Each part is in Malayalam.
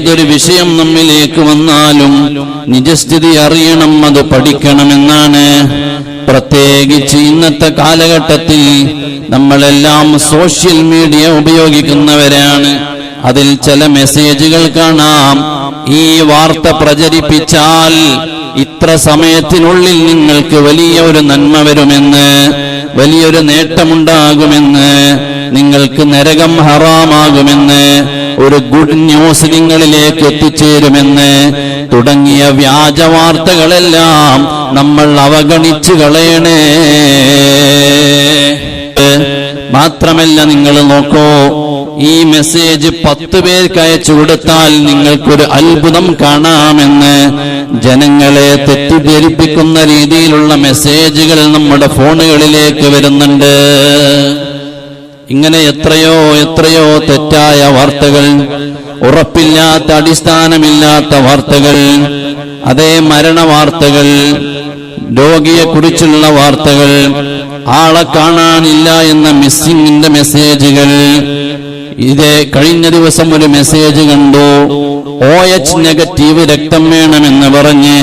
ഏതൊരു വിഷയം നമ്മിലേക്ക് വന്നാലും നിജസ്ഥിതി അറിയണം അത് പഠിക്കണമെന്നാണ്. പ്രത്യേകിച്ച് ഇന്നത്തെ കാലഘട്ടത്തിൽ നമ്മളെല്ലാം സോഷ്യൽ മീഡിയ ഉപയോഗിക്കുന്നവരാണ്. അതിൽ ചില മെസ്സേജുകൾ കാണാം. ഈ വാർത്ത പ്രചരിപ്പിച്ചാൽ ഇത്ര സമയത്തിനുള്ളിൽ നിങ്ങൾക്ക് വലിയ ഒരു നന്മ വരുമെന്ന് വലിയൊരു നേട്ടമുണ്ടാകുമെന്ന് നിങ്ങൾക്ക് നരകം ഹറാമാകുമെന്ന് ഒരു ഗുഡ് ന്യൂസ് നിങ്ങളിലേക്ക് എത്തിച്ചേരുമെന്ന് തുടങ്ങിയ വ്യാജ വാർത്തകളെല്ലാം നമ്മൾ അവഗണിച്ചു കളയണേ. മാത്രമല്ല നിങ്ങൾ നോക്കൂ ഈ മെസ്സേജ് പത്ത് പേർക്ക് അയച്ചു കൊടുത്താൽ നിങ്ങൾക്കൊരു അത്ഭുതം കാണാമെന്ന് ജനങ്ങളെ തെറ്റിദ്ധരിപ്പിക്കുന്ന രീതിയിലുള്ള മെസ്സേജുകൾ നമ്മുടെ ഫോണുകളിലേക്ക് വരുന്നുണ്ട്. ഇങ്ങനെ എത്രയോ എത്രയോ തെറ്റായ വാർത്തകൾ ഉറപ്പില്ലാത്ത അടിസ്ഥാനമില്ലാത്ത വാർത്തകൾ അതേ മരണ വാർത്തകൾ രോഗിയെ കുറിച്ചുള്ള വാർത്തകൾ ആളെ കാണാനില്ല എന്ന മിസ്സിംഗിന്റെ മെസ്സേജുകൾ ഇതേ കഴിഞ്ഞ ദിവസം ഒരു മെസ്സേജ് കണ്ടു. ഒ എച്ച് നെഗറ്റീവ് രക്തം വേണമെന്ന് പറഞ്ഞ്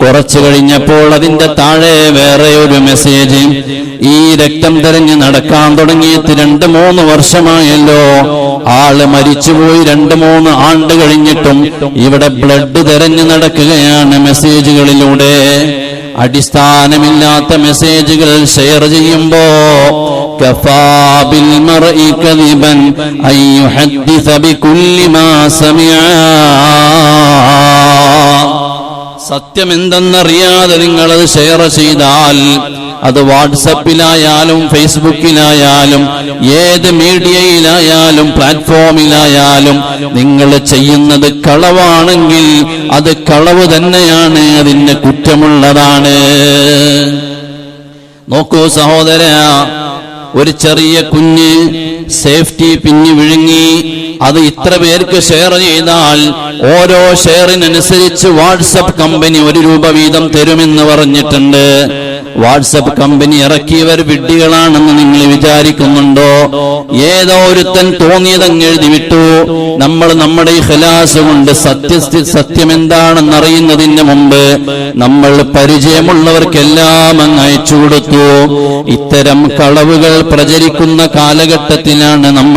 കുറച്ചു കഴിഞ്ഞപ്പോൾ അതിന്റെ താഴെ വേറെ ഒരു മെസ്സേജ് ഈ രക്തം തെരഞ്ഞ് നടക്കാൻ തുടങ്ങിയത് രണ്ട് മൂന്ന് വർഷമായല്ലോ. ആൾ മരിച്ചുപോയി രണ്ട് മൂന്ന് ആണ്ട് കഴിഞ്ഞിട്ടും ഇവിടെ ബ്ലഡ് തെരഞ്ഞു നടക്കുകയാണ് മെസ്സേജുകളിലൂടെ അടിസ്ഥാനമില്ലാത്ത മെസ്സേജുകൾ ഷെയർ ചെയ്യുമ്പോ كفى بالمرء كذبا أن يحدث بكل ما سمع സത്യം എന്തെന്നറിയാതെ നിങ്ങളത് ഷെയർ ചെയ്താൽ അത് വാട്സപ്പിലായാലും ഫേസ്ബുക്കിലായാലും ഏത് മീഡിയയിലായാലും പ്ലാറ്റ്ഫോമിലായാലും നിങ്ങൾ ചെയ്യുന്നത് കളവാണെങ്കിൽ അത് കളവ് തന്നെയാണ് അതിന് കുറ്റമുള്ളതാണ് നോക്കൂ സഹോദര ഒരു ചെറിയ കുഞ്ഞ് സേഫ്റ്റി പിന്നി വിഴുങ്ങി അത് ഇത്ര പേർക്ക് ഷെയർ ചെയ്താൽ ഓരോ ഷെയറിനനുസരിച്ച് വാട്സപ്പ് കമ്പനി ഒരു രൂപ വീതം തരുമെന്ന് പറഞ്ഞിട്ടുണ്ട്. വാട്സപ്പ് കമ്പനി ഇറക്കിയവർ വിഡ്ഢികളാണെന്ന് നിങ്ങൾ വിചാരിക്കുന്നുണ്ടോ? ഏതോ ഒരുത്തൻ തോന്നിയതങ്ങ് എഴുതി വിട്ടു നമ്മൾ നമ്മുടെ ഈ ഹലാസ് കൊണ്ട് സത്യസ്ഥി സത്യം അറിയുന്നതിന് മുമ്പ് നമ്മൾ പരിചയമുള്ളവർക്കെല്ലാം അങ്ങ് അയച്ചു കൊടുത്തു. ഇത്തരം കളവുകൾ പ്രചരിക്കുന്ന കാലഘട്ടത്തിലാണ് നമ്മൾ